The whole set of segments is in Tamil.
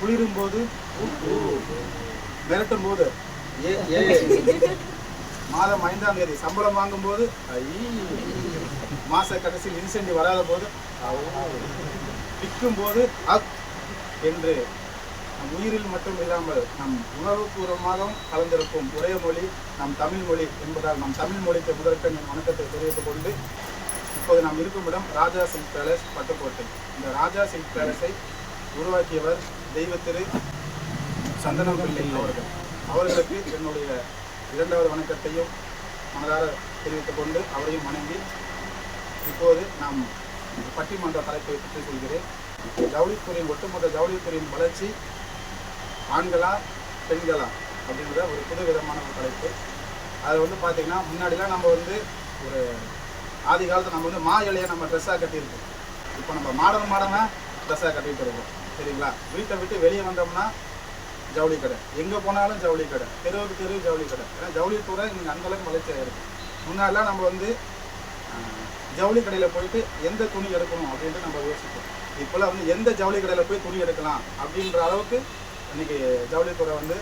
குளிரும் போது. விரட்டும் போது மாதம் ஐந்தாம் தேதி சம்பளம் வாங்கும்போது போது மாச கடைசியில் இன்சென்டிவ் வராத போது விற்கும் போது அக் என்று நம் உயிரில் மட்டும் இல்லாமல் நம் உணர்வுபூர்வமாகவும் கலந்திருக்கும் ஒரே மொழி நம் தமிழ் மொழி என்பதால் நம் தமிழ் மொழிக்கு முதற்கண் என் வணக்கத்தை தெரிவித்துக் கொண்டு இப்போது நாம் இருக்கும் இடம் ராஜா சிங் பேலஸ் பட்டுக்கோட்டை. இந்த ராஜா சிங் பேலஸை உருவாக்கியவர் தெய்வ திரு சந்தனம் பிள்ளை அவர்கள். அவர்களுக்கு என்னுடைய இரண்டாவது வணக்கத்தையும் மனதார தெரிவித்துக் கொண்டு அவரையும் வணங்கி இப்போது நாம் பட்டிமன்ற தலைப்பை பற்றி சொல்கிறேன். ஜவுளித்துறையின் ஒட்டுமொத்த ஜவுளித்துறையின் வளர்ச்சி ஆண்களா பெண்களா அப்படின்ற ஒரு புது விதமான ஒரு தலைப்பு. அதில் வந்து பார்த்தீங்கன்னா முன்னாடிலாம் நம்ம வந்து ஒரு ஆதி காலத்தில் நம்ம வந்து மா இலையை நம்ம ட்ரெஸ்ஸாக கட்டியிருக்கோம். இப்போ நம்ம மாடர்ன் மாடர்னாக ட்ரெஸ்ஸாக கட்டிகிட்டு இருக்கோம். சரிங்களா? வீட்டை விட்டு வெளியே வந்தோம்னா ஜவுளி கடை. எங்கே போனாலும் ஜவுளி கடை. தெருவுக்கு தெரு ஜவுளி கடை. ஏன்னா ஜவுளித்துறை இங்கே அந்தளவுக்கு வளர்ச்சியாக இருக்குது முன்னாடிலாம் நம்ம வந்து ஜவுளி கடையில் போயிட்டு எந்த துணி எடுக்கணும் அப்படின்ட்டு நம்ம யோசிப்போம். இப்போல்லாம் வந்து எந்த ஜவுளி கடையில் போய் துணி எடுக்கலாம் அப்படின்ற அளவுக்கு இன்னைக்கு ஜவுளித்துறை வந்து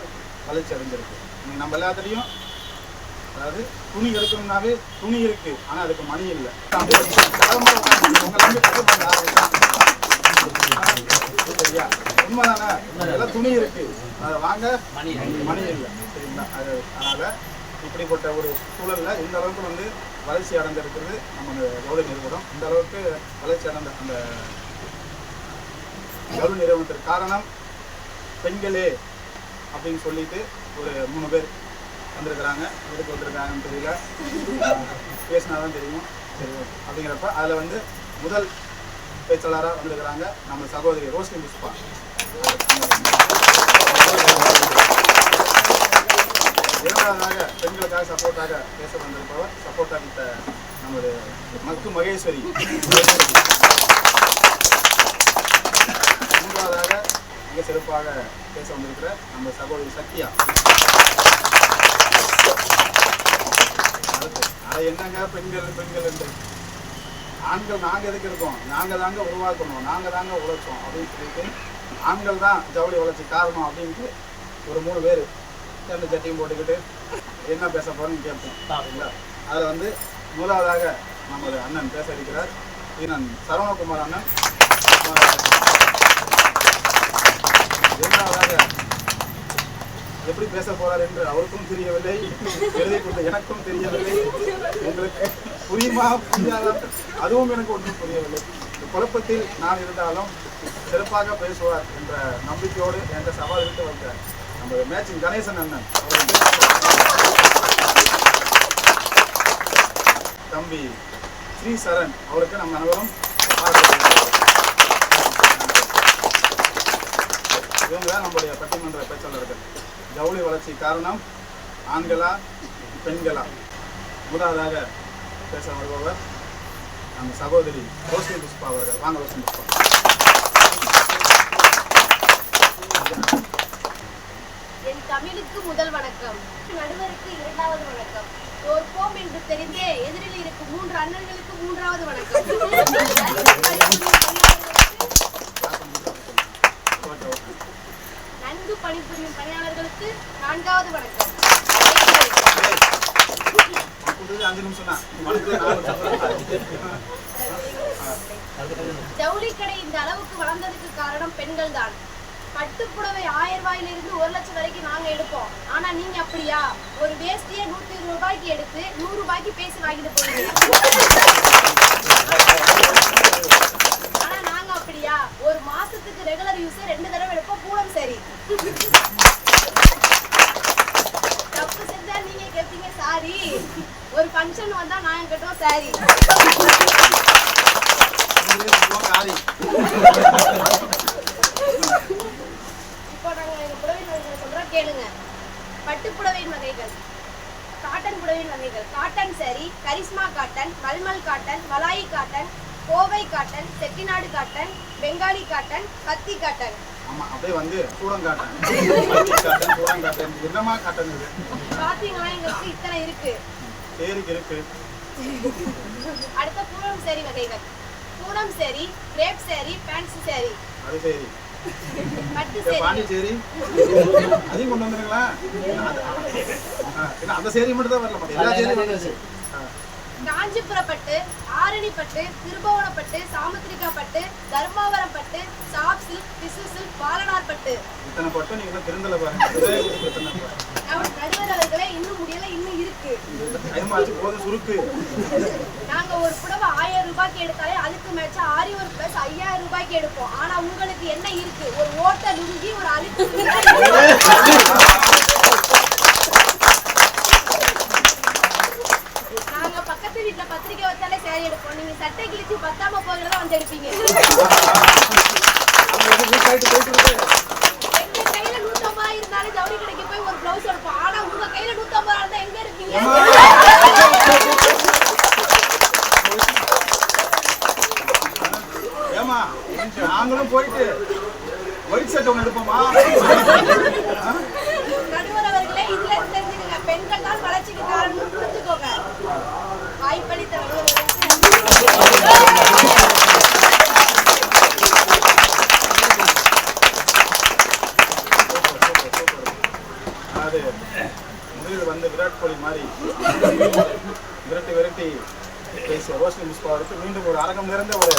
வளர்ச்சி அடைஞ்சிருக்கு. இன்னைக்கு நம்ம எல்லாத்துலேயும் அதாவது துணி எடுக்கணும்னாவே துணி இருக்கு ஆனா அதுக்கு மணி இல்லை. உண்மைதானே? எல்லாம் துணி இருக்கு. அதை வாங்க மணி மணி இல்லை. சரிங்களா? அது அதனால இப்படிப்பட்ட ஒரு சூழல்ல இந்த அளவுக்கு வந்து வளர்ச்சி அடைந்திருக்கிறது நம்ம இந்த நிறுவனம். இந்த அளவுக்கு வளர்ச்சி அடைந்த அந்த ஜவுளி நிறுவனத்திற்கு காரணம் பெண்களே அப்படின்னு சொல்லிட்டு ஒரு மூணு பேர் வந்திருக்கிறாங்க எதுக்கு வந்திருக்காங்கன்னு தெரியல. பேசினா தான் தெரியும். சரி அப்படிங்கிறப்ப அதில் வந்து முதல் பேச்சாளராக வந்திருக்கிறாங்க நம்ம சகோதரி ரோஷினி புஷ்பா இரண்டாவதாக பெண்களுக்காக சப்போர்ட்டாக பேச வந்திருப்பவர் சப்போர்ட்டாக விட்ட நமது மக்கு மகேஸ்வரி. மூன்றாவதாக மிக சிறப்பாக பேச வந்திருக்கிற நம்ம சகோதரி சத்யா அடுத்து, அட என்னங்க? பெண்கள் பெண்கள் என்று. ஆண்கள் நாங்கள் எதுக்கு இருக்கோம்? நாங்கள் தாங்க உருவாக்கணும். நாங்கள் தாங்க உழைச்சோம் அப்படின்னு சொல்லிட்டு ஆண்கள் தான் ஜவுளி உழைச்சி காரணம் அப்படின்ட்டு ஒரு மூணு பேர் ரெண்டு சட்டியும் போட்டுக்கிட்டு என்ன பேச போகிறோம்னு கேட்போம். அப்படிங்களா அதில் வந்து முதலாவதாக நமது அண்ணன் பேச இருக்கிறார். ஈனன் சரவணகுமார் அண்ணன். இரண்டாவதாக எப்படி பேச போறார் என்று அவருக்கும் தெரியவில்லை. எழுதி கொடுத்த எனக்கும் தெரியவில்லை. உங்களுக்கு புரியுமா? புரியாதா? அதுவும் எனக்கு ஒன்றும் புரியவில்லை. குழப்பத்தில் நான் இருந்தாலும் சிறப்பாக பேசுவார் என்ற நம்பிக்கையோடு என்ற சவால் விட்டு வந்த நம்ம மேட்சிங் கணேசன் அண்ணன் தம்பி ஸ்ரீ சரண் அவருக்கு நம்ம அனைவரும் இவங்க தான் நம்முடைய பட்டிமன்ற பேச்சாளர்கள். ஜவுளி வளர்ச்சி காரணம் ஆண்களா பெண்களா? முதலாவதாக பேச வருபவர் நம்ம சகோதரி ரோஷினி புஷ்பா அவர்கள். வாங்க ரோஷினி புஷ்பா. என் தமிழுக்கு முதல் வணக்கம். நடுவருக்கு இரண்டாவது வணக்கம். தோற்போம் என்று தெரிந்தே எதிரில் இருக்கும் மூன்று அண்ணன்களுக்கு மூன்றாவது வணக்கம். நன்கு பணிபுரியும் பணியாளர்களுக்கு நான்காவது வணக்கம். ஜவுளி கடை இந்த அளவுக்கு வளர்ந்ததுக்கு காரணம் பெண்கள் தான் பட்டுப்புடவை ஆயிரம் ரூபாயிலிருந்து ஒரு லட்சம் வரைக்கும் நாங்க எடுப்போம். ஆனா நீங்க அப்படியா? ஒரு வேஷ்டியை நூத்தி இருபது ரூபாய்க்கு எடுத்து நூறு ரூபாய்க்கு பேசி வாங்கிட்டு போவீங்க ஆனா நாங்க அப்படியா? ஒரு மாசத்துக்கு ரெகுலர் யூஸ் ரெண்டு தடவை எடுப்போம். பூரம் சரி. தப்பு செஞ்சா நீங்க கேட்பீங்க சாரி ஒரு ஃபங்க்ஷன் வந்தா நாங்க கட்டுவோம் சாரி இப்போ நாங்க எங்க புடவையின் வகைகளை சொல்றோம் கேளுங்க. பட்டு புடவையின் வகைகள் காட்டன் புடவையின் வகைகள். Cotton saree Karishma cotton mulmul cotton மலாயி cotton Kovai cotton Chettinad cotton Bengali cotton கத்தி காட்டன் ஆமா அப்படியே வந்து சூடங்காட்டன் என்னமா எங்களுக்கு இத்தனை இருக்கு. தேருக்கு இருக்கு. அடுத்த பூனம் சேரி வகைகள். பூனம் சேரி கிரேப் சேரி பேன்சி சேரி. அது சரி. பட்டு சரி, சேரி. பாண்டிச்சேரி அதையும் கொண்டு வந்துருங்களா அந்த சேரி மட்டும் தான் வரல எல்லா சேரியும் வந்துருச்சு ஆ, காஞ்சிபுரம் பட்டு ஆரணி பட்டு திருபுவனப்பட்டு சாமுத்திரிகா பட்டு தர்மாவரம் பட்டு சாப் சில்க் டிசு சில்க் பாலனார் பட்டு இத்தனை பட்டம் நீங்க திருந்தல பாருங்க. நடுவர் அவர்களே இன்னும் முடியல இன்னும் இருக்கு. சுருக்கு. நாங்க ஒரு புடவை ஆயிரம் ரூபாய்க்கு எடுத்தாலே அதுக்கு மேட்சா ஆரி ஒரு பிளஸ் ஐயாயிரம் ரூபாய்க்கு எடுப்போம். ஆனா உங்களுக்கு என்ன இருக்கு? ஒரு ஓட்ட லுங்கி ஒரு அழுக்கு நாங்க வீட்ல பத்திரிக்கை வச்சாலே சேரி எடுப்போம். நீங்க சட்டை கிழிச்சு பத்தாம போகிறதா வந்து எடுப்பீங்க. எங்க கையில நூத்தம்பது ரூபாய் இருந்தாலே ஜவுளி கடைக்கு போய் ஒரு பிளவுஸ் எடுப்போம். ஆனா உங்க கையில நூத்தம்பது இருந்தா எங்க இருக்கீங்க ஏமா நாங்களும் போயிட்டு ஒயிட் ஷர்ட் ஒன்று எடுப்போமா? நடுவர் அவர்களே இதுல தெரிஞ்சுக்கங்க. பெண்கள் தான் வளர்ச்சிக்கு காரணம் புரிஞ்சுக்கோங்க. வாய்ப்பளித்த அது முதலில் வந்து விராட் கோலி மாதிரி விரட்டி விரட்டி பேசிய ரோஷினி முஸ்பாவுக்கு மீண்டும் ஒரு அரங்கம் நிறைந்த ஒரு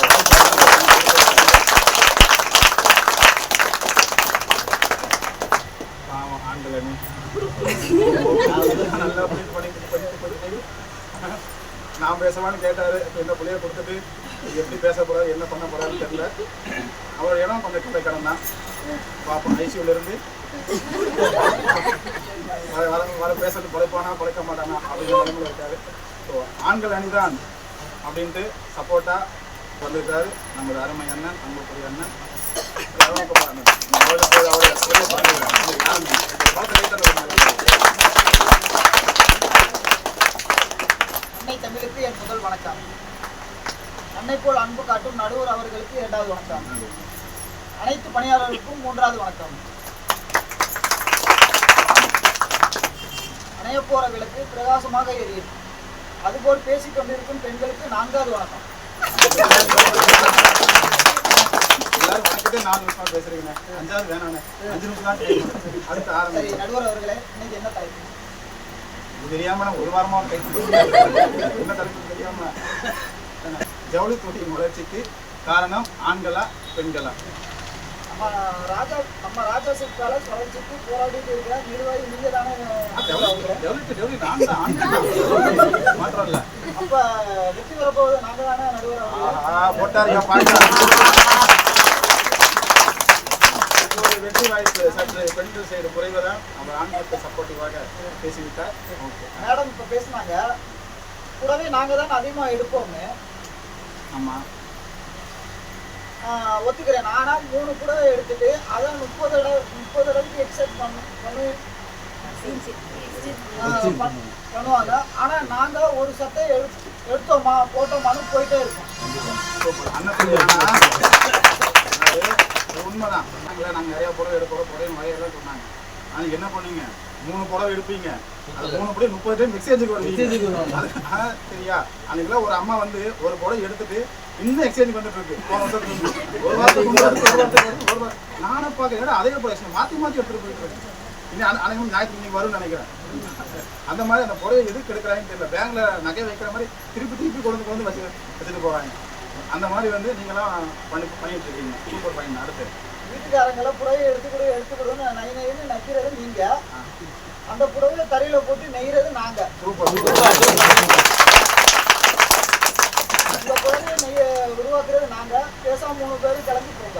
பாவம் ஆண்கள் நல்லா நான் பேசலான்னு கேட்டாரு. இப்போ இந்த பிள்ளைய கொடுத்துட்டு எப்படி பேச போறாரு என்ன பண்ண போறாருன்னு தெரியல. அவர் இடம் கொஞ்சம் கிட்ட கடன் தான் பார்ப்போம் ஐசியூல இருந்து வர வர வர பேசுறது பழைப்பானா பழைக்க மாட்டானா அப்படிங்கிற நிலைமையில இருக்காரு. ஸோ ஆண்கள் அணிதான் அப்படின்ட்டு சப்போர்ட்டா வந்திருக்காரு நம்மளோட அருமை அண்ணன் நம்மளுடைய அண்ணன். எல்லாரும் இப்ப பாருங்க. அவரை போய் அவரை அவரே பாருங்க. இது யாருங்க? இதை பார்த்து லைட்டா நம்ம அன்னை தமிழுக்கு என் முதல் வணக்கம். அன்னை போல் அன்பு காட்டும் நடுவர் அவர்களுக்கு இரண்டாவது வணக்கம். அனைத்து பணியாளர்களுக்கும் மூன்றாவது வணக்கம். அணைய விளக்கு பிரகாசமாக எரியும். அதுபோல் பேசிக் கொண்டிருக்கும் பெண்களுக்கு நான்காவது வணக்கம். நடுவர் அவர்களே இன்னைக்கு என்ன தலைப்பு? தெரியாம நான் ஒரு வாரமா கை என்ன தலைப்பு தெரியாம? ஜவுளி தொட்டியின் வளர்ச்சிக்கு காரணம் ஆண்களா பெண்களா? நம்ம ராஜா நம்ம ராஜா சிற்கால வளர்ச்சிக்கு போராடிட்டு இருக்கிற நிர்வாகி நீங்க தானே டெவலப் டெவலப் நான் தான். மாற்றம் இல்ல. அப்ப வெற்றி பெறப்போவது நாங்க தானே நடுவர் போட்டாருங்க பாட்டா ஒரு வெற்றி வாய்ப்பு சற்று பெண்கள் சைடு குறைவதான் அவர் ஆண்களுக்கு சப்போர்ட்டிவாக பேசிவிட்டார். ஓகே. மேடம் இப்ப பேசுனாங்க. கூடவே நாங்க தான் அதிகமா எடுப்போம்னு. ஆமா. ஆஹ் ஒத்துக்கிறேன். ஆனா மூணு புடவை எடுத்துட்டு அதை முப்பது தடவை முப்பது தடவைக்கு எக்ஸைட் பண்ணு பண்ணி. பண்ணுவாங்க. ஆனா நாங்க ஒரு சட்டை எடுத்து எடுத்தோமா போட்டோமான்னு போயிட்டே இருக்கோம். இது உண்மைதான். நாங்களே நாங்கள் நிறைய புடவை எடுப்போம் புடவை வகையெல்லாம் சொன்னாங்க. ஆனால் என்ன பண்ணீங்க? மூணு புடவை எடுப்பீங்க. அது மூணு புடவை முப்பது டைம் எக்ஸ்சேஞ்சுக்கு வருவீங்க. அது சரியா? அன்னைக்குலாம் ஒரு அம்மா வந்து ஒரு புடவை எடுத்துட்டு இன்னும் எக்ஸ்சேஞ்ச் வந்துட்டு இருக்கு. போன வருஷத்துக்கு. ஒரு வாரத்துக்கு ஒரு வாரம் நானும் அதே புடவை மாற்றி மாற்றி எடுத்துட்டு போயிட்டு இருக்கு இன்னும் அனை- அனைவரும் ஞாயிற்றுக்கிழமை வரும்னு நினைக்கிறேன். அந்த மாதிரி அந்த புடவை எதுக்கு எடுக்கிறாங்கன்னு தெரியல. பேங்க்ல நகை வைக்கிற மாதிரி திருப்பி திருப்பி கொண்டு கொண்டு வந்து வச்சு வச்சுட்டு போறாங்க. அந்த மாதிரி வந்து நீங்களாம் பண்ணி பண்ணிட்டு இருக்கீங்க சூப்பர் பையன் அடுத்து. வீட்டுக்காரங்கள புடவை எடுத்து கொடு எடுத்து கொடுன்னு நை நைன்னு நக்கிறது நீங்க. அந்த புடவையை தரையில போட்டு நெய்யறது நாங்க. சூப்பர் இந்த புடவையை நெய்ய உருவாக்குறது நாங்க. பேசாம மூணு பேரும் கிளம்பி போங்க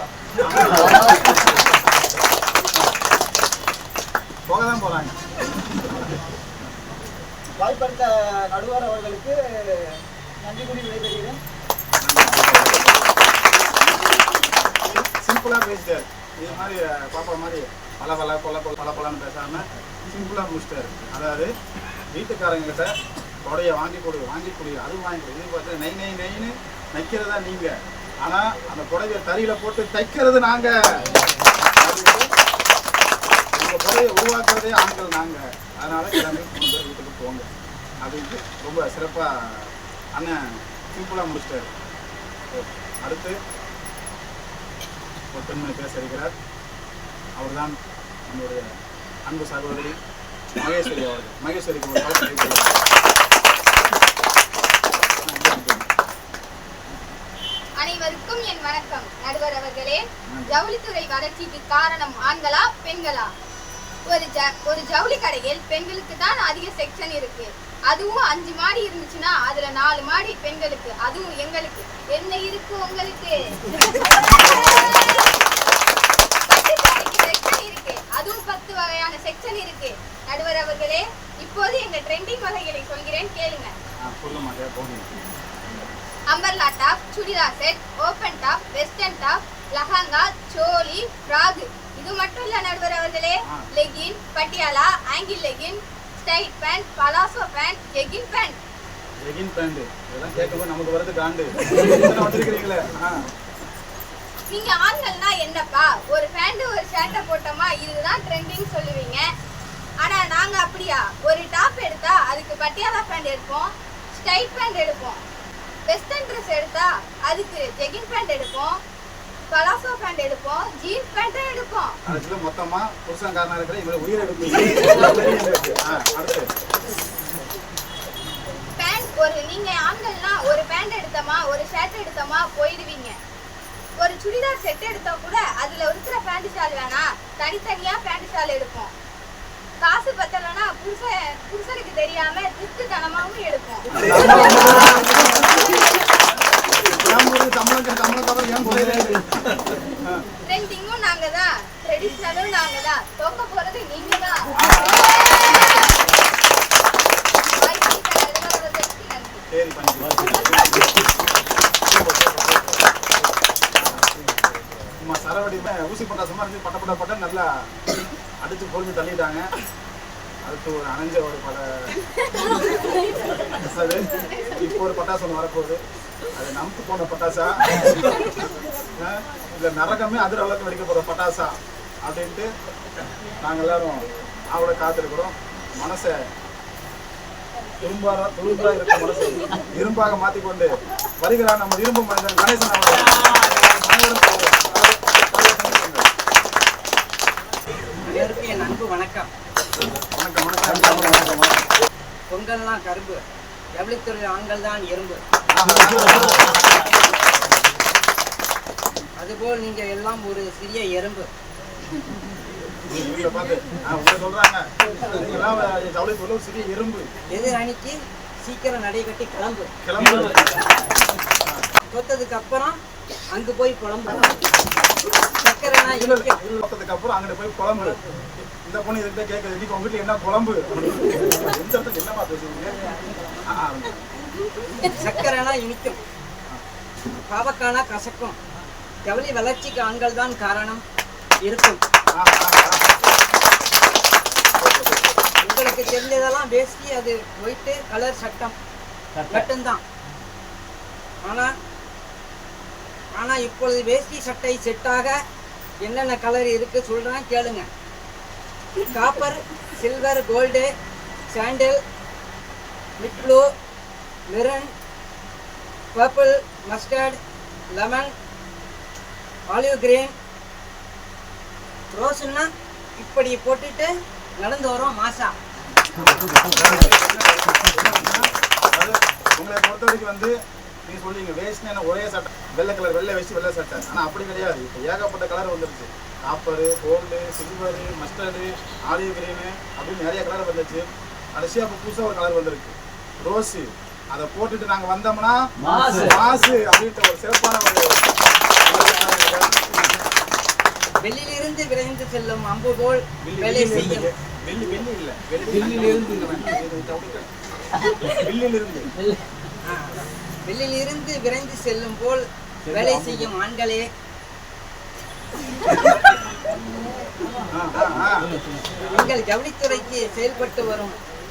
போக தான் போறாங்க. வாய்ப்பளித்த நடுவர் அவர்களுக்கு நன்றி கூறி விடைபெறுகிறேன். சிம்பிளாக பேசிட்டார். இது மாதிரி பாப்பா மாதிரி பல பல கொல கொல பல பலன்னு பேசாமல் சிம்பிளாக முடிச்சிட்டாரு. அதாவது வீட்டுக்காரங்க தொடைய வாங்கி கொடு வாங்கி கொடு அது வாங்கி கொடு. இது பார்த்து நெய் நெய் நெய்னு நைக்கிறதா நீங்கள் ஆனால் அந்த புடவைய தறியில் போட்டு தைக்கிறது நாங்கள் அந்த புடவையை உருவாக்குறதே ஆண்கள் நாங்கள் அதனால் எல்லாமே கொண்டு வீட்டுக்கு போங்க. அப்படின்ட்டு ரொம்ப சிறப்பாக அண்ணன் சிம்பிளாக முடிச்சிட்டாரு. அடுத்து பெண்மணி பேச இருக்கிறார் அவர்தான் நம்முடைய அன்பு சகோதரி மகேஸ்வரி அவர்கள். மகேஸ்வரிக்கு ஒரு கலந்து அனைவருக்கும் என் வணக்கம். நடுவர் அவர்களே ஜவுளித்துறை வளர்ச்சிக்கு காரணம் ஆண்களா பெண்களா? ஒரு ஜ ஒரு ஜவுளி கடையில் பெண்களுக்கு தான் அதிக செக்ஷன் இருக்கு. அதுவும் அஞ்சு மாடி இருந்துச்சுன்னா அதுல நாலு மாடி பெண்களுக்கு. அதுவும் எங்களுக்கு. என்ன இருக்கு உங்களுக்கு? அதுவும் பத்து வகையான செக்ஷன் இருக்கு. நடுவர் அவர்களே இப்போது எங்க ட்ரெண்டிங் வகைகளை சொல்கிறேன் கேளுங்க. Umbrella top churidar set open top western top lehenga choli frock இது மட்டும் இல்ல நடுவர் அவர்களே. Legging Patiala ankle legging straight pant palazzo pant jegging pant legging pant இதெல்லாம் கேட்கும்போது நமக்கு வரது காண்டு. வந்திருக்கிறீங்களே நீங்க ஆண்கள்னா என்னப்பா? ஒரு பேண்ட் ஒரு ஷர்ட்டை போட்டோமா? இதுதான் ட்ரெண்டிங் சொல்லுவீங்க. ஆனா நாங்க அப்படியா? ஒரு டாப் எடுத்தா அதுக்கு பட்டியாலா பேண்ட் எடுப்போம் ஸ்டைட் பேண்ட் எடுப்போம். வெஸ்டர்ன் ட்ரெஸ் எடுத்தா அதுக்கு ஜெகின் பேண்ட் எடுப்போம். பலாசோ பேண்ட் எடுப்போம் ஜீன்ஸ் பேண்ட்டும் எடுப்போம். அதுக்குள்ள மொத்தமா புருஷன்காரனா இருக்கிற இவரை உயிர் பேண்ட் ஒரு நீங்க ஆண்கள்னா ஒரு பேண்ட் எடுத்தோமா ஒரு ஷர்ட் எடுத்தோமா போயிடுவீங்க. ஒரு சுடிதார் செட் எடுத்தா கூட அதுல இருக்கிற பேண்ட் ஷால் வேணா தனித்தனியா பேண்ட் ஷால் எடுப்போம். காசு பத்தலைன்னா புருஷன் புருஷனுக்கு தெரியாம திருட்டுத்தனமாவும் எடுப்போம். ஏன் ஒரு சம்பளம் சம்பளம் ஏன் குறையுது ட்ரெண்டிங்கும் நாங்க தான் ட்ரெடிஷ்னலும் நாங்க தான் தோக்க போறது நீங்க தான் சரி சும்மா சரவடிமே ஊசி பட்டா சும்மா இருந்து பட்ட பட்ட பட்ட நல்லா அடிச்சு பொழுது தள்ளிட்டாங்க. அடுத்து ஒரு அணைஞ்ச ஒரு பட இப்போ ஒரு பட்டாசு ஒன்று வரப்போகுது. அது நமக்கு போன பட்டாசா? இல்ல நரகமே அதிர அளவுக்கு வெடிக்க போற பட்டாசா? அப்படின்ட்டு நாங்க எல்லாரும் அவளை காத்திருக்கிறோம். மனசை இரும்பாக துரும்பா இருக்க மனசை இரும்பாக மாத்திக்கொண்டு வருகிறார் நம்ம இரும்பு மனிதன் கணேசன் அவர்கள். அன்பு வணக்கம். வணக்கம் வணக்கம். பொங்கல்லாம் கரும்பு. ஜவுளித்துறை ஆண்கள் தான் எறும்பு. அதுபோல் நீங்க எல்லாம் ஒரு சிறிய எறும்பு. இவங்களை சிறிய எறும்பு எதிர் அணிக்கு சீக்கிரம் நடை கட்டி கிளம்பு. கிளம்பு தொத்ததுக்கு அப்புறம் அங்கு போய் குழம்பு சக்கரைனா இனிக்கும் அப்புறம் அங்க போய் குழம்பு இந்த பொண்ணு இதுக்கிட்ட கேட்குது இன்னைக்கு உங்க வீட்டுல என்ன குழம்பு என்ன பார்த்து என்னப்பா சக்கரைனா இனிக்கும். பாவக்கானா கசக்கும். ஜவுளி வளர்ச்சிக்கு ஆண்கள் தான் காரணம். இருக்கும். உங்களுக்கு தெரிஞ்சதெல்லாம் வேஷ்டி அது ஒயிட்டு கலர் சட்டம். மட்டும்தான். ஆனா ஆனா இப்பொழுது வேஷ்டி சட்டை செட்டாக என்னென்ன கலர் இருக்கு சொல்றேன் கேளுங்க. Copper silver gold sandal mid blue maroon purple mustard lemon olive green ரோஸ்னா இப்படி போட்டுட்டு நடந்து வரோம் மாசா. உங்களை பொறுத்த வரைக்கும் வந்து நீங்க சொல்லுவீங்க வேஸ்ட்னா என்ன? ஒரே சட்டை. வெள்ளை கலர் வெள்ளை வேஷ்டி வெள்ளை சட்டை. ஆனா அப்படி கிடையாது. இப்போ ஏகப்பட்ட கலர் வந்துருச்சு. Copper gold silver mustard olive green அப்படின்னு நிறைய கலர் வந்துருச்சு கடைசியாக இப்போ புதுசாக ஒரு கலர் வந்திருக்கு. ரோஸு அதை போட்டுட்டு நாங்க வந்தோம்னா மாசு. மாசு அப்படின்ற ஒரு சிறப்பான ஒரு வெளியிலிருந்து விரைந்து செல்லும் அம்பு போல் வில்லில் செய்யும். இருந்து வில்லி வில்லி இல்ல. வில்லிலிருந்து ஆ, வெளியிலிருந்து விரைந்து செல்லும் போல் வேலை செய்யும் ஆண்களே. எங்கள் ஜவுளித்துறைக்கு செயல்பட்டு வரும்.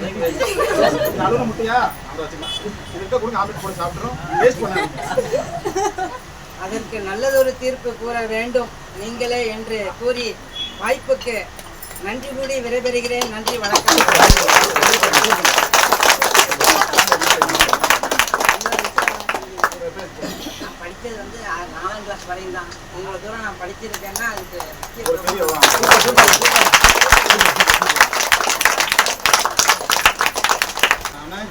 விட்டுருந்தா? முட்டையா? அதை வச்சுக்கலாம். இது இருக்க கொடுங்க, ஆம்லெட் போட்டு சாப்பிட்றோம் வேஸ்ட் பண்ணாதீங்க. அதற்கு நல்லதொரு தீர்ப்பு கூற வேண்டும் நீங்களே என்று கூறி வாய்ப்புக்கு நன்றி கூடி விடைபெறுகிறேன் நன்றி வணக்கம் நான் படித்தது வந்து நாலாம் கிளாஸ் வரையும் தான் இவ்வளோ தூரம் நான் படிச்சிருக்கேன்னா அதுக்கு நானு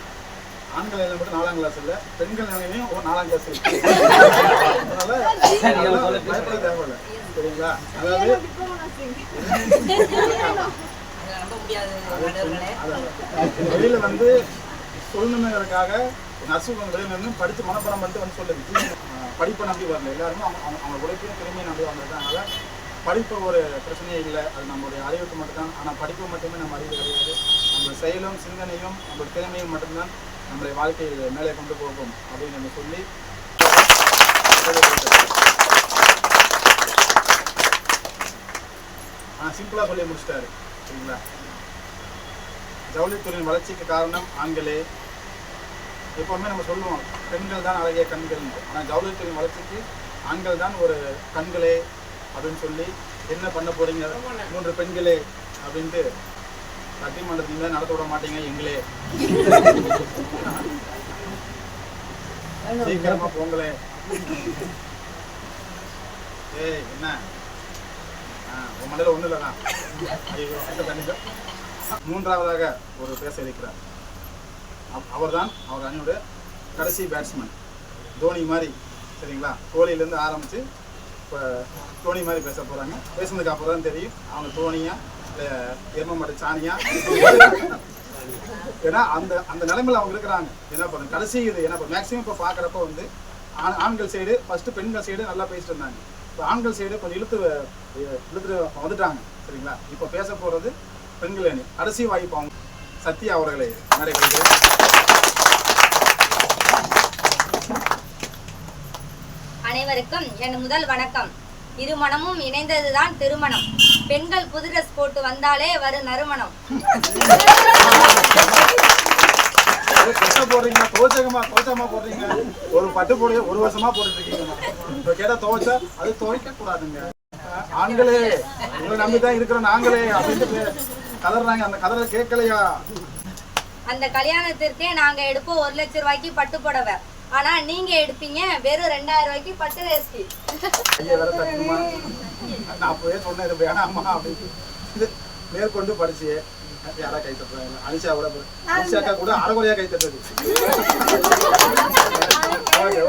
ஆண்கள் நிலையில மட்டும் நாலாம் கிளாஸ் இல்ல பெண்கள் நிலையிலையும் ஒரு நாலாம் கிளாஸ் இருக்கு. அதனால பயப்பட தேவையில்ல. சரிங்களா? அதாவது. வெளியில வந்து சொல்லணுங்கிறதுக்காக நர்ஸு வெளியில இருந்து படிச்சு மனப்பாடம் பண்ணிட்டு வந்து சொல்லுது. படிப்பை நம்பி வரல. எல்லாருமே அவங்க அவங்க அவங்க உழைப்பையும் திறமையை நம்பி வந்திருக்காங்க படிப்பு ஒரு பிரச்சனையே இல்லை. அது நம்மளுடைய அறிவுக்கு மட்டும்தான். ஆனால் படிப்பு மட்டுமே நம்ம அறிவு கிடையாது. நம்முடைய செயலும் சிந்தனையும் நம்ம திறமையும் மட்டும்தான் நம்மளுடைய வாழ்க்கையை மேலே கொண்டு போகும் அப்படின்னு நம்ம சொல்லி ஆ சிம்பிளாக சொல்லி முடிச்சிட்டாரு. சரிங்களா? ஜவுளித்துறையின் வளர்ச்சிக்கு காரணம் ஆண்களே. எப்பவுமே நம்ம சொல்லுவோம் பெண்கள் தான் அழகிய கண்கள் ஆனால் ஜவுளித்துறையின் வளர்ச்சிக்கு ஆண்கள் தான் ஒரு கண்களே அப்படின்னு சொல்லி என்ன பண்ண போறீங்க? மூன்று பெண்களே அப்படின்ட்டு மேல நடத்த விட மாட்டீங்க எங்களே. சீக்கிரமா போங்களே. ஏய் என்ன? உன் மண்டையில ஒண்ணு இல்லதான் மூன்றாவதாக ஒரு பேச இருக்கிறார். அவ- அவர்தான் அவர் அணியோட கடைசி பேட்ஸ்மேன் தோனி மாதிரி சரிங்களா? கோலியிலேருந்து ஆரம்பித்து இப்போ தோனி மாதிரி பேச போகிறாங்க பேசுனதுக்கு அப்புறம் தான் தெரியும். அவங்க தோனியா இல்லை எரும சாணியா? ஏன்னா அந்த அந்த நிலைமையில் அவங்க இருக்கிறாங்க. என்ன பண்ணுங்க கடைசி இது ஏன்னா இப்போ மேக்ஸிமம் இப்போ பார்க்குறப்ப வந்து ஆண் ஆண்கள் சைடு ஃபஸ்ட்டு பெண்கள் சைடு நல்லா பேசிட்டு இருந்தாங்க. இப்போ ஆண்கள் சைடு கொஞ்சம் இழுத்து அஹ், இழுத்துட்டு வந்துட்டாங்க. சரிங்களா? இப்போ பேச போகிறது பெண்கள் அணி கடைசி வாய்ப்பு அவங்க சத்யா அவர்களை மேடை அனைவருக்கும் என் முதல் வணக்கம். இருமணமும் இணைந்ததுதான் திருமணம். பெண்கள் புது ட்ரெஸ் போட்டு வந்தாலே வரும் நறுமணம். பட்டு போடுறீங்களா துவச்சகமா துவச்சமா போடுறீங்க. ஒரு பட்டு போடுங்க ஒரு வருஷமா போட்டுட்டு இருக்கீங்க இப்போ கேட்டா துவைச்சா அது துவைக்க கூடாதுங்க ஆண்களே உங்களை நம்பி தான் இருக்கிறோம் நாங்களே அப்படின்ட்டு கதறாங்க அந்த கதரை கேட்கலையா? அந்த கல்யாணத்திற்கே நாங்க எடுப்போம். ஒரு லட்சம் ரூபாய்க்கு பட்டு புடவை. ஆனா நீங்க எடுப்பீங்க வெறும் ரெண்டாயிரம் ரூபாய்க்கு பட்டு வேஷ்டி நான் அப்பவே சொன்னேன் இது வேணாமா அப்படின்னு. இது மேற்கொண்டு படிச்சு யாரா கை தட்டுறாங்க? அனிஷா கூட. அனிஷாக்கா கூட அரைகுறையா கை ஓகே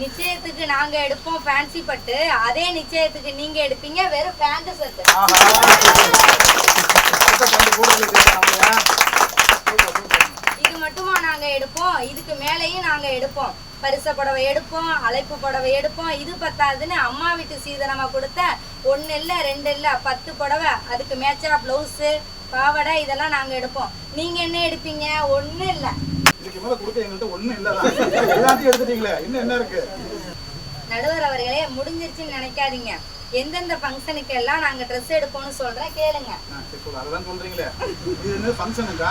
நிச்சயத்துக்கு நாங்க எடுப்போம் ஃபேன்சி பட்டு. அதே நிச்சயத்துக்கு நீங்க எடுப்பீங்க வெறும் பேண்ட் ஷர்ட் ஆஹா. இது மட்டுமா நாங்க எடுப்போம்? இதுக்கு மேலேயும் நாங்க எடுப்போம். பரிச புடவை எடுப்போம் அழைப்பு புடவை எடுப்போம். இது பத்தாதுன்னு அம்மா வீட்டு சீதனமா கொடுத்த ஒண்ணு இல்ல ரெண்டு இல்ல பத்து புடவை. அதுக்கு மேட்சா பிளவுஸு பாவாடை இதெல்லாம் நாங்க எடுப்போம். நீங்க என்ன எடுப்பீங்க? ஒண்ணு இல்ல. இதுக்கு மேல கொடுக்க எங்கள்கிட்ட ஒண்ணும் இல்லதான் எல்லாத்தையும் எடுத்துட்டீங்களே. இன்னும் என்ன இருக்கு? நடுவர் அவர்களே முடிஞ்சிருச்சுன்னு நினைக்காதீங்க. எந்தெந்த ஃபங்க்ஷனுக்கு எல்லாம் நாங்க ட்ரெஸ் எடுப்போம்னு சொல்றேன் கேளுங்க. அதான் சொல்றீங்களே. இது என்ன ஃபங்க்ஷனுக்கா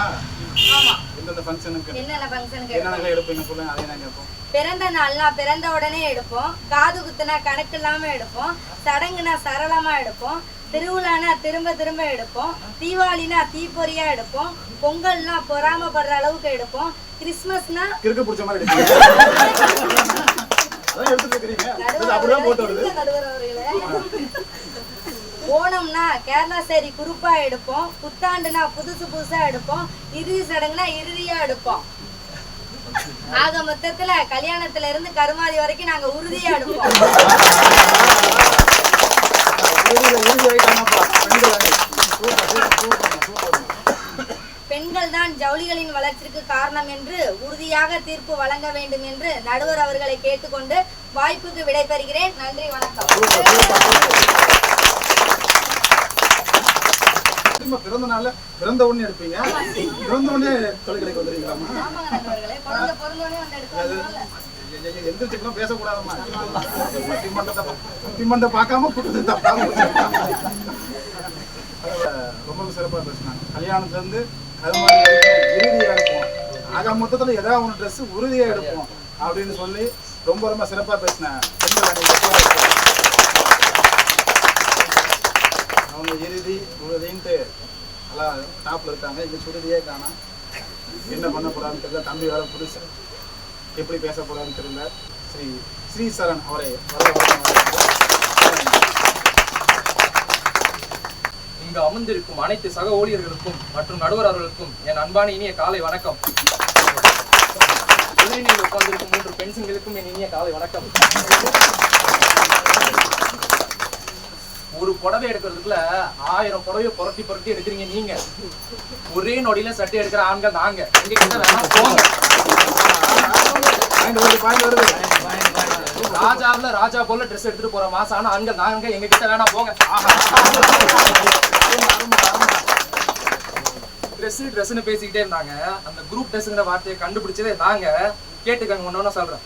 ஆமா. எந்தெந்த ஃபங்க்ஷனுக்கு என்னென்ன ஃபங்க்ஷனுக்கு என்னென்ன எடுப்பீங்க சொல்லுங்க அதையும் நாங்க கேட்போம். பிறந்த நாள்னா பிறந்த உடனே எடுப்போம். காது குத்துனா கணக்கு இல்லாம எடுப்போம். சடங்குனா சரளமா எடுப்போம். திருவிழானா திரும்ப திரும்ப எடுப்போம். தீபாவளினா தீப்பொறியா எடுப்போம். பொங்கல்னா பொறாமப்படுற அளவுக்கு எடுப்போம். கிறிஸ்மஸ்னா கிறுக்கு பிடிச்ச மாதிரி ஓணம்னா கேரளா சேரி குரூப்பா எடுப்போம் புத்தாண்டுனா புதுசு புதுசா எடுப்போம் இறுதி சடங்குனா இறுதியா எடுப்போம். ஆக மொத்தத்துல கல்யாணத்துல இருந்து கருமாதி வரைக்கும் நாங்க உறுதியா எடுப்போம். Super super super. பெண்கள் தான் ஜவுளிகளின் வளர்ச்சிக்கு காரணம் என்று உறுதியாக தீர்ப்பு வழங்க வேண்டும் என்று நடுவர் அவர்களை கேட்டுக்கொண்டு வாய்ப்புக்கு விடைபெறுகிறேன் நன்றி வணக்கம். பிறந்த உடனே எடுப்பீங்க? உடனே தொலைக்கடைக்கு பேசக்கூடாதம்மா. பார்க்காம கூட்டத்தை ரொம்ப சிறப்பாக பேசினாங்க. இருந்து அது மாதிரி வரைக்கும் எடுப்போம். ஆக மொத்தத்துல ஏதாவது ஒன்று ட்ரெஸ் உறுதியா எடுப்போம் அப்படின்னு சொல்லி ரொம்ப ரொம்ப சிறப்பா பேசினேன் அவங்க இறுதி உறுதின்ட்டு எல்லாம் டாப்ல இருக்காங்க. இங்க சுருதியே காணும் என்ன பண்ண போறான்னு தெரியல. தம்பி வேற புதுசு. எப்படி பேச போறான்னு தெரியல. ஸ்ரீ ஸ்ரீ சரண் அவரை வரவேற்கிறேன். இங்கு அமர்ந்திருக்கும் அனைத்து சக ஊழியர்களுக்கும் மற்றும் நடுவர் அவர்களுக்கும் என் அன்பான இனிய காலை வணக்கம் எதிரினில் உட்கார்ந்திருக்கும் மூன்று பென்சில்களுக்கும் என் இனிய காலை வணக்கம் ஒரு புடவை எடுக்கிறதுக்குள்ள ஆயிரம் புடவையை புரட்டி புரட்டி எடுக்கிறீங்க நீங்க ஒரே நொடியில சட்டை எடுக்கிற ஆண்கள் நாங்க எங்க கிட்ட வேணா போங்க ராஜாவுல ராஜா போல ட்ரெஸ் எடுத்துட்டு போற மாசான ஆண்கள் நாங்க எங்க கிட்ட வேணா போங்க. ட்ரெஸ் ட்ரெஸ்னு பேசிக்கிட்டே இருந்தாங்க. அந்த குரூப் ட்ரெஸ்ங்கிற வார்த்தையை கண்டுபிடிச்சதே நாங்க. கேட்டுக்கங்க ஒண்ணு சொல்றேன்.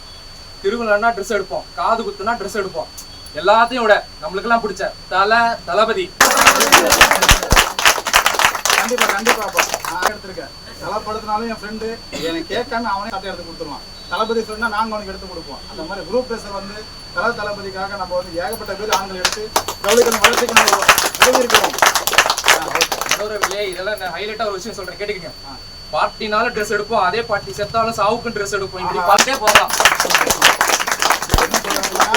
திருவிழான்னா ட்ரெஸ் எடுப்போம். காது குத்துனா ட்ரெஸ் எடுப்போம். எல்லாத்தையும் விட நம்மளுக்கெல்லாம் பிடிச்ச தலை தளபதி. கண்டிப்பா கண்டிப்பா நான் எடுத்திருக்கேன். தலப்படுத்தினாலும் என் ஃப்ரெண்டு எனக்கு கேட்காம அவனே சட்டை எடுத்து கொடுத்துருவான். தளபதி ஃப்ரெண்டா நாங்க அவனுக்கு எடுத்து கொடுப்போம். அந்த மாதிரி குரூப் ட்ரெஸ் வந்து தல தளபதிக்காக நம்ம வந்து ஏகப்பட்ட பேர் ஆண்கள் எடுத்து ஜவுளிகள் வளர்ச்சிக்கு நம்ம நடுவர்களே இதெல்லாம் ஹைலைட்டா ஒரு விஷயம் சொல்றேன். கேட்டுக்கங்க. பார்ட்டினால ட்ரெஸ் எடுப்போம் அதே பார்ட்டி செத்தாலும் சாவுக்கும் ட்ரெஸ் எடுப்போம். இப்படி பார்த்துட்டே போகலாம். என்ன சொல்றாங்கன்னா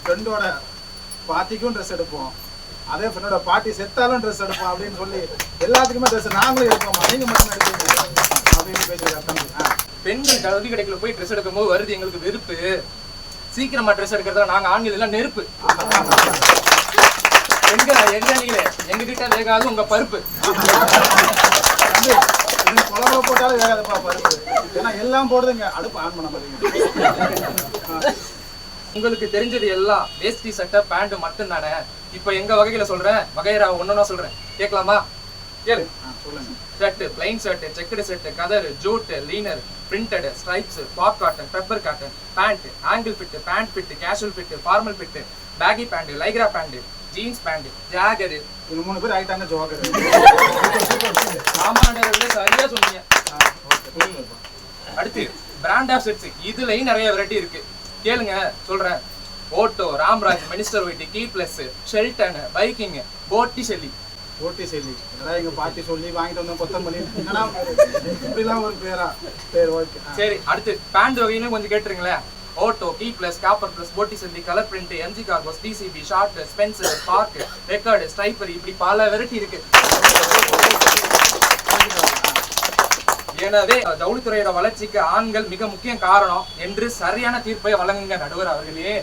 ஃப்ரெண்டோட பார்ட்டிக்கும் ட்ரெஸ் எடுப்போம். அதே ஃப்ரெண்டோட பார்ட்டி செத்தாலும் ட்ரெஸ் எடுப்போம் அப்படின்னு சொல்லி எல்லாத்துக்குமே ட்ரெஸ் நாங்களும் எடுப்போம் நீங்க மட்டும் எடுப்பீங்க. அப்படின்னு ஆ. பெண்கள் கல்வி கடைக்குள்ள போய் ட்ரெஸ் எடுக்கும் போது வருது எங்களுக்கு வெறுப்பு. சீக்கிரமா ட்ரெஸ் எடுக்கிறதுல நாங்க ஆண்கள் எல்லாம் நெருப்பு. பெண்கள் எதிராளிகளே எங்க கிட்ட வேகாது உங்க பருப்பு. குழம்புல போட்டாலும் வேகாதப்பா பருப்பு. ஏன்னா எல்லாம் போடுதுங்க. அடுப்பு ஆன் பண்ண மாட்டேங்குது. உங்களுக்கு தெரிஞ்சது எல்லாம் வேஷ்டி சட்டை பேண்ட் மட்டும் தானே இப்ப எங்க வகையில சொல்றேன்? வகைரா ஒன்னொன்னா சொல்றேன். கேட்கலாமா? கேளு. Shirt plain shirt checked shirt கதர் jute linen printed stripes pop cotton pepper cotton pant ankle fit pant fit casual fit formal fit baggy pant lycra pant jeans pant jogger இது மூணு பேர் ஆயிட்டாங்க ஜோக்கர் சாமானியர்களே சரியா சொன்னீங்க. அடுத்து பிராண்ட் ஆஃப் செட்ஸ் இதுலயும் நிறைய வெரைட்டி இருக்கு. கேளுங்க சொல்றேன். ஓட்டோ ராம்ராஜ் மினிஸ்டர் ஒயிட் கீ பிளஸ் ஷெல்டன் பைக்கிங் போட்டி ஷெல்லி ஓட்டி செல்லி அதான் எங்க பாட்டி சொல்லி வாங்கிட்டு வந்தோம் கொத்தமல்லி? இப்படி பேரு? இப்படிலாம் ஒரு பேரா? சரி ஓகே. சரி அடுத்து பேண்ட் வகையிலும் கொஞ்சம் கேட்டுருங்களேன் ஓட்டோ கீ பிளஸ் காப்பர் பிளஸ் போட்டி செல்லி கலர் பிரிண்ட் எம்ஜி கார்கோஸ் டிசிபி ஷார்ட் ஸ்பென்சர் ஸ்பார்க் ரெக்கார்டு ஸ்ட்ரைப்பர் இப்படி பல வெரைட்டி இருக்கு. எனவே ஜவுளித்துறையோட வளர்ச்சிக்கு ஆண்கள் மிக முக்கிய காரணம் என்று சரியான தீர்ப்பை வழங்குங்க நடுவர் அவர்களே.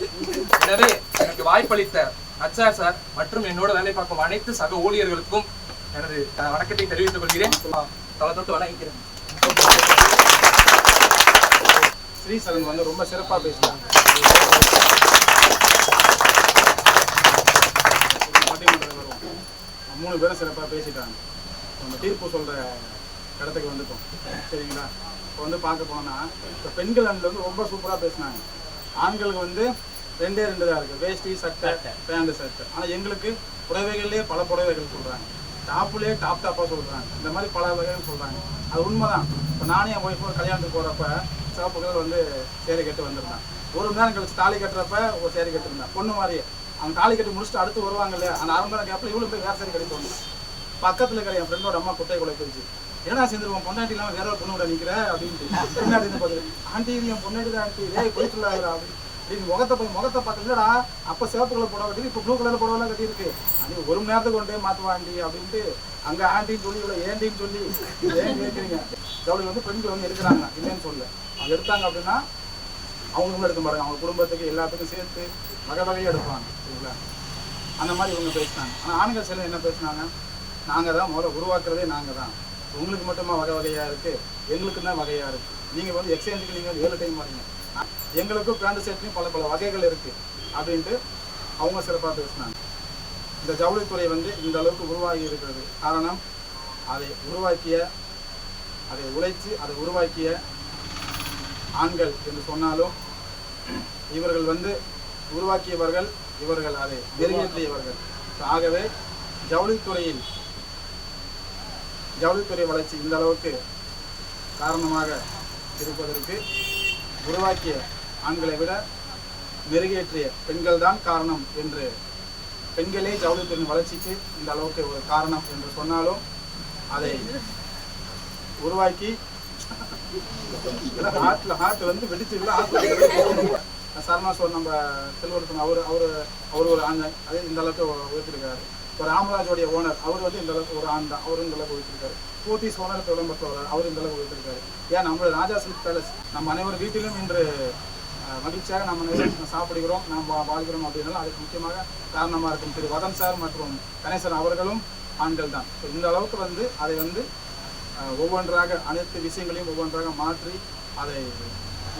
எனவே எனக்கு வாய்ப்பளித்த அச்சார் சார் மற்றும் என்னோட வேலை பார்க்கும் அனைத்து சக ஊழியர்களுக்கும் எனது வணக்கத்தை தெரிவித்துக் கொள்கிறேன். தலை தொட்டு வணங்கிக்கிறேன் ஸ்ரீசரன் வந்து ரொம்ப சிறப்பாக பேசினாங்க மூணு பேரும் சிறப்பாக பேசிட்டாங்க. நம்ம தீர்ப்பு சொல்கிற இடத்துக்கு வந்துட்டோம். சரிங்களா? இப்போ வந்து பார்க்க போனோம்னா இப்போ பெண்கள் அணில வந்து ரொம்ப சூப்பராக பேசினாங்க. ஆண்களுக்கு வந்து ரெண்டே ரெண்டு தான் இருக்கு. வேஷ்டி சட்டை பேண்ட் சட்டை ஆனா எங்களுக்கு புடவைகள்லேயே பல புடவைகள் சொல்றாங்க. டாப்லேயே டாப் டாப்பா சொல்றாங்க. இந்த மாதிரி பல வகைகள் சொல்றாங்க. அது உண்மைதான். இப்போ நானே என் ஒய்ஃபோட கல்யாணத்துக்கு போறப்ப சிவப்பு கலர் வந்து சேலை கட்டி வந்திருந்தேன். ஒரு மணி நேரம் கழிச்சு தாலி கட்டுறப்ப ஒரு சேலை கட்டிருந்தேன். பொண்ணு மாதிரியே. அவங்க தாலி கட்டி முடிச்சுட்டு அடுத்து வருவாங்க இல்லையா? அந்த அரை மணி நேரம் கேப்ல இவ்வளவு போய் வேற சேலை கட்டி வந்தேன். பக்கத்துல இருக்கிற என் ஃப்ரெண்டோட அம்மா குட்டை கொலை போயிடுச்சு ஏன்னா சேர்ந்துருவோம் பொண்டாட்டி இல்லாம வேற ஒரு பொண்ணு கூட நிக்கிற? அப்படின்ட்டு. பின்னாடி இருந்து பார்த்து ஆண்டி இது என் பொண்ணாடி தான் ஆண்டி. ஏய் போயிட்டு அப்படின்னு அப்படின்னு முகத்தை போய் முகத்தை பார்த்து அப்போ சிவப்பு கலர் புடவை கட்டி இப்போ ப்ளூ கலர் புடவைலாம் கட்டியிருக்கு. அது ஒரு மணி நேரத்துக்கு கொண்டே மாற்றுவாண்டி அப்படின்ட்டு அங்கே ஆண்டின்னு சொல்லி இவ்வளோ ஏண்டின்னு சொல்லி ஏன் கேட்குறீங்க ஜவுளி வந்து பெண்கள் வந்து எடுக்கிறாங்க இல்லைன்னு சொல்ல அவங்க எடுத்தாங்க அப்படின்னா அவங்களும் எடுக்க மாட்டாங்க அவங்க குடும்பத்துக்கு எல்லாத்துக்கும் சேர்த்து வகை வகையாக எடுப்பாங்க சரிங்களா அந்த மாதிரி இவங்க பேசினாங்க. ஆனால் ஆண்கள் சில என்ன பேசினாங்க? நாங்கள் தான் முதல்ல உருவாக்குறதே நாங்கள் தான். உங்களுக்கு மட்டுமா வகை வகையாக இருக்குது எங்களுக்கு தான் வகையாக இருக்குது நீங்கள் வந்து எக்ஸ்சேஞ்சுக்கு நீங்கள் வந்து ஏழு டைம் வரீங்க எங்களுக்கும் பேண்ட் ஷர்ட்லையும் பல பல வகைகள் இருக்குது அப்படின்ட்டு அவங்க சிறப்பாக பேசினாங்க. இந்த ஜவுளித்துறை வந்து இந்த அளவுக்கு உருவாகி இருக்கிறது. காரணம் அதை உருவாக்கிய அதை உழைத்து அதை உருவாக்கிய ஆண்கள் என்று சொன்னாலும் இவர்கள் வந்து உருவாக்கியவர்கள் இவர்கள் அதை மெருகேற்றியவர்கள் ஆகவே ஜவுளித்துறையில் ஜவுளித்துறை வளர்ச்சி இந்த அளவுக்கு காரணமாக இருப்பதற்கு உருவாக்கிய ஆண்களை விட மெருகேற்றிய பெண்கள் தான் காரணம் என்று பெண்களே ஜவுளித்துறையின் வளர்ச்சிக்கு இந்த அளவுக்கு ஒரு காரணம் என்று சொன்னாலும் அதை உருவாக்கி ஹார்ட்ல ஹார்ட் வந்து வெடிச்சு சர்மா சொன்ன நம்ம செல்வரத்தன் அவர் அவர் அவர் ஒரு ஆண் அதே இந்த அளவுக்கு உயர்த்திருக்காரு. இப்போ ராமராஜோடைய ஓனர் அவர் வந்து இந்த அளவுக்கு ஒரு ஆண் தான். அவரும் இந்த அளவுக்கு உயர்த்திருக்காரு போத்தீஸ் ஓனர் விளம்பரத்தவர் அவர் இந்த அளவுக்கு உயர்த்திருக்காரு ஏன் நம்மளோட ராஜா சில்க் பேலஸ் நம்ம அனைவர் வீட்டிலும் இன்று மகிழ்ச்சியாக நம்ம சாப்பிடுகிறோம் நாம் வாழ்கிறோம் அப்படின்னாலும் அதுக்கு முக்கியமாக காரணமாக இருக்கும் திரு வதன் சார் மற்றும் கணேசன் அவர்களும் ஆண்கள் தான். ஸோ இந்த அளவுக்கு வந்து அதை வந்து ஒவ்வொன்றாக அனைத்து விஷயங்களையும் ஒவ்வொன்றாக மாற்றி அதை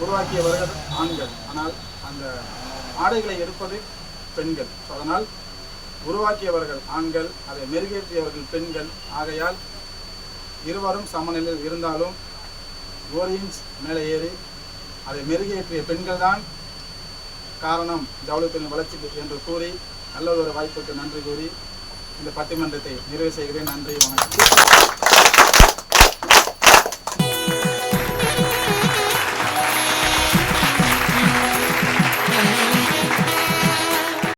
உருவாக்கியவர்கள் ஆண்கள். ஆனால் அந்த ஆடைகளை எடுப்பது பெண்கள். ஸோ அதனால் உருவாக்கியவர்கள் ஆண்கள் அதை மெருகேற்றியவர்கள் பெண்கள். ஆகையால் இருவரும் சமநிலையில் இருந்தாலும் ஓரியன்ஸ் மேலே ஏறி அதை மெருகேற்றிய பெண்கள் தான் காரணம் ஜவுளித்துறையின் வளர்ச்சிக்கு என்று கூறி நல்ல ஒரு வாய்ப்புக்கு நன்றி கூறி இந்த பட்டிமன்றத்தை நிறைவு செய்கிறேன். நன்றி வணக்கம்.